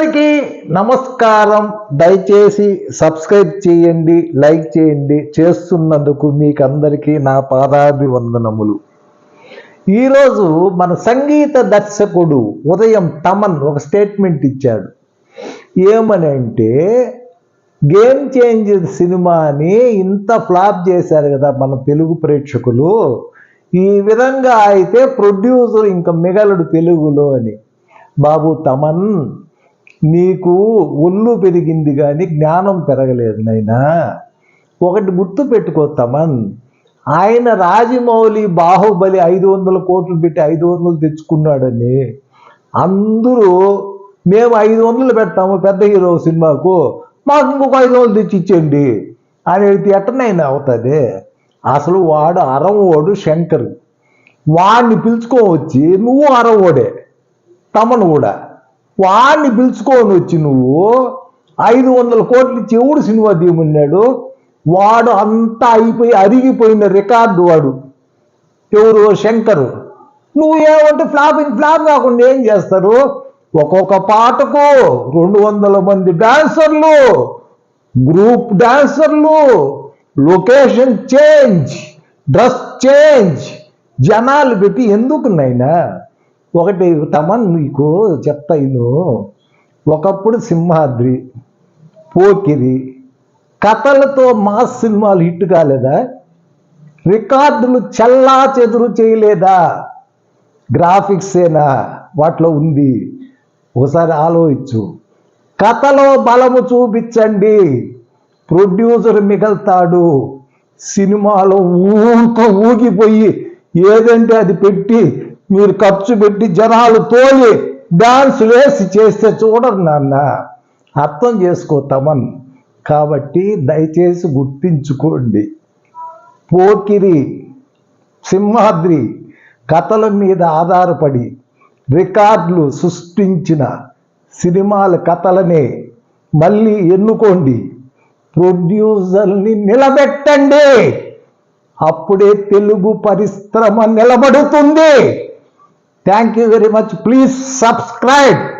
అందరికీ నమస్కారం. దయచేసి సబ్స్క్రైబ్ చేయండి లైక్ చేయండి. చేస్తున్నందుకు మీకు అందరికీ నా పాదాభివందనములు. ఈరోజు మన సంగీత దర్శకుడు ఉదయం తమన్ ఒక స్టేట్మెంట్ ఇచ్చాడు. ఏమని అంటే గేమ్ చేంజర్ సినిమాని ఇంత ఫ్లాప్ చేశారు కదా మన తెలుగు ప్రేక్షకులు. ఈ విధంగా అయితే ప్రొడ్యూసర్ ఇంకా మిగలడు తెలుగులో అని బాబు తమన్ నీకు ఒళ్ళు పెరిగింది కానీ జ్ఞానం పెరగలేదు నైనా? ఒకటి గుర్తు పెట్టుకో తమన్. ఆయన రాజమౌళి బాహుబలి ఐదు వందల కోట్లు పెట్టి ఐదు వందలు తెచ్చుకున్నాడని. అందరూ మేము ఐదు వందలు పెడతాము పెద్ద హీరో సినిమాకు మాకు ఇంకొక ఐదు వందలు తెచ్చి ఇచ్చేయండి అనేది ఎట్టనైనా అవుతుంది? అసలు వాడు అరవోడు శంకర్. వాడిని పిలుచుకోవచ్చి నువ్వు అరవోడే తమను కూడా. వాడిని పిలుచుకొని వచ్చి నువ్వు ఐదు వందల కోట్లు ఇచ్చి ఎవడు సినిమా తీయమన్నాడు? వాడు అంతా అయిపోయి అరిగిపోయిన రికార్డు వాడు. ఎవరు? శంకరు. నువ్వు ఏమంటే ఫ్లాప్ ఫ్లాప్ కాకుండా ఏం చేస్తారు? ఒక్కొక్క పాటకు రెండు వందల మంది డాన్సర్లు గ్రూప్ డాన్సర్లు లొకేషన్ చేంజ్ డ్రెస్ చేంజ్ జనాలు పెట్టి ఎందుకు నైనా ఒకటి తమన్ నీకు చెప్తా ఇను ఒకప్పుడు సింహాద్రి పోకిరి కథలతో మాస్ సినిమాలు హిట్ కాలేదా? రికార్డులు చల్లా చెదురు చేయలేదా? గ్రాఫిక్సేనా? వాటిలో ఉంది. ఒకసారి ఆలోచించు. కథలో బలము చూపించండి. ప్రొడ్యూసర్ మిగల్తాడు. సినిమాలో ఊంతో ఊగిపోయి ఏదంటే అది పెట్టి మీరు ఖర్చు పెట్టి జనాలు తోలి డాన్స్ వేసి చేస్తే చూడరు నాన్న. అర్థం చేసుకో తమన్. కాబట్టి దయచేసి గుర్తించుకోండి. పోకిరి సింహాద్రి కథల మీద ఆధారపడి రికార్డులు సృష్టించిన సినిమాల కథలనే మళ్ళీ ఎన్నుకోండి. ప్రొడ్యూసర్ని నిలబెట్టండి. అప్పుడే తెలుగు పరిశ్రమ నిలబడుతుంది. Thank you very much. Please subscribe.